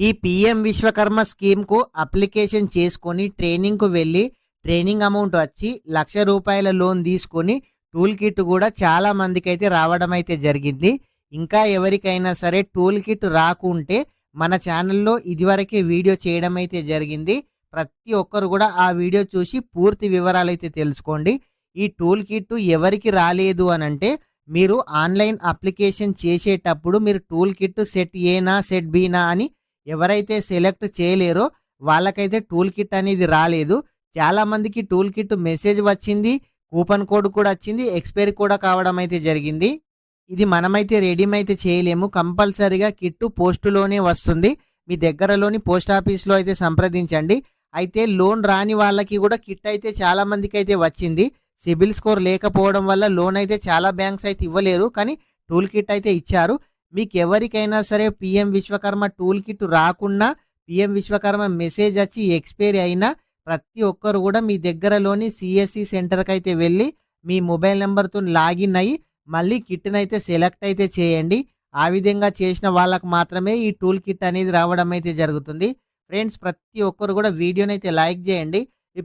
ఈ PM Vishwakarma స్కీమ్కు application చేసుకొని ట్రైనింగ్కు వెళ్ళి ట్రైనింగ్ అమౌంట్ వచ్చి లక్ష రూపాయల లోన్ తీసుకొని టూల్ కిట్ కూడా చాలా మందికి అయితే రావడం అయితే జరిగింది. ఇంకా ఎవరికైనా సరే టూల్ కిట్ రాకుంటే మన ఛానల్లో ఇదివరకే వీడియో చేయడం అయితే జరిగింది. ప్రతి ఒక్కరు కూడా ఆ వీడియో చూసి పూర్తి వివరాలు అయితే తెలుసుకోండి. ఈ టూల్ కిట్ ఎవరికి రాలేదు అని అంటే మీరు ఆన్లైన్ అప్లికేషన్ చేసేటప్పుడు మీరు టూల్ కిట్ సెట్ ఏనా సెట్ బీనా అని ఎవరైతే సెలెక్ట్ చేయలేరో వాళ్ళకైతే టూల్ కిట్ అనేది రాలేదు. చాలా మందికి టూల్ కిట్ మెసేజ్ వచ్చింది కూపన్ కోడ్ కూడా వచ్చింది ఎక్స్పైరీ కూడా కావడం అయితే జరిగింది. ఇది మనమైతే రెడీమ్ అయితే చేయలేము. కంపల్సరీగా కిట్టు పోస్టులోనే వస్తుంది. మీ దగ్గరలోని పోస్ట్ ఆఫీస్లో అయితే సంప్రదించండి. అయితే లోన్ రాని వాళ్ళకి కూడా కిట్ అయితే చాలా మందికి అయితే వచ్చింది. సిబిల్ స్కోర్ లేకపోవడం వల్ల లోన్ అయితే చాలా బ్యాంక్స్ అయితే ఇవ్వలేరు. కానీ టూల్ కిట్ అయితే ఇచ్చారు. మీకు ఎవరికైనా సరే పిఎం విశ్వకర్మ టూల్ కిట్ రాకుండా పిఎం విశ్వకర్మ మెసేజ్ వచ్చి ఎక్స్పైరీ అయినా ప్రతి ఒక్కరు కూడా మీ దగ్గరలోని సిఎస్సి సెంటర్కి అయితే వెళ్ళి మీ మొబైల్ నెంబర్తో లాగిన్ అయ్యి మళ్ళీ కిట్ని అయితే సెలెక్ట్ అయితే చేయండి. ఆ విధంగా చేసిన వాళ్ళకు మాత్రమే ఈ టూల్ కిట్ అనేది రావడం అయితే జరుగుతుంది. ఫ్రెండ్స్ ప్రతి ఒక్కరు కూడా వీడియోని అయితే లైక్ చేయండి.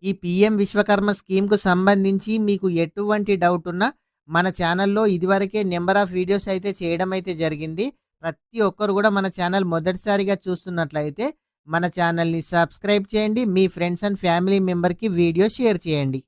ఈ పిఎం విశ్వకర్మ స్కీమ్కు సంబంధించి మీకు ఎటువంటి డౌట్ ఉన్నా మన ఛానల్లో ఇదివరకే నెంబర్ ఆఫ్ వీడియోస్ అయితే చేయడం అయితే జరిగింది. ప్రతి ఒక్కరు కూడా మన ఛానల్ మొదటిసారిగా చూస్తున్నట్లయితే మన ఛానల్ని సబ్స్క్రైబ్ చేయండి. మీ ఫ్రెండ్స్ అండ్ ఫ్యామిలీ మెంబర్కి వీడియో షేర్ చేయండి.